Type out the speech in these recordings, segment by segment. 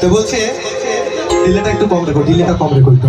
তো বলছে ডিলেটা একটু কম রেখো ডিলেটা কম রেখো একটু।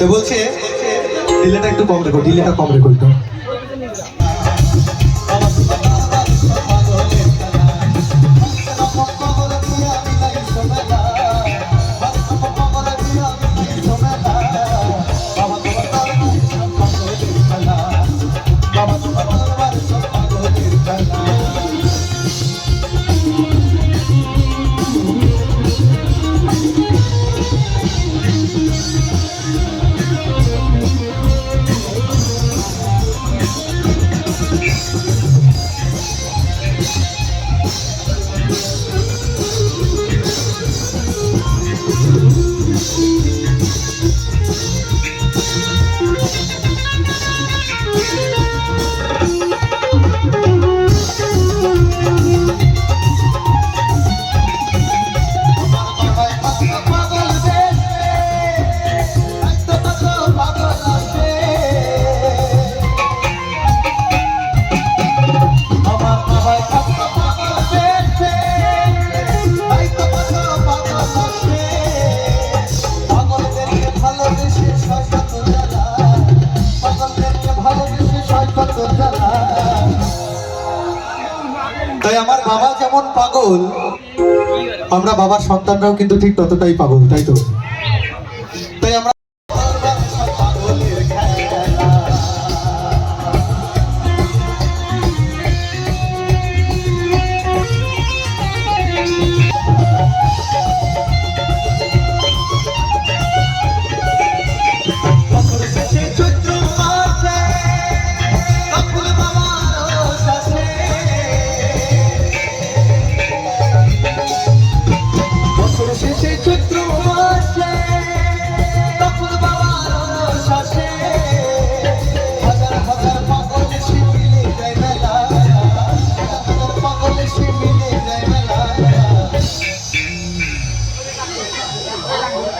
তো বলছে ডিলেটা একটু কম রেখো ডিলেটা কম রেখো একটু। বাবা যেমন পাগল আমরা বাবার সন্তানরাও কিন্তু ঠিক ততটাই পাগল তাই তো?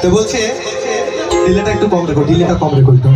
তো বলছে ডিলেটা একটু কম রেখো ডিলেটা কম রেখো একটু।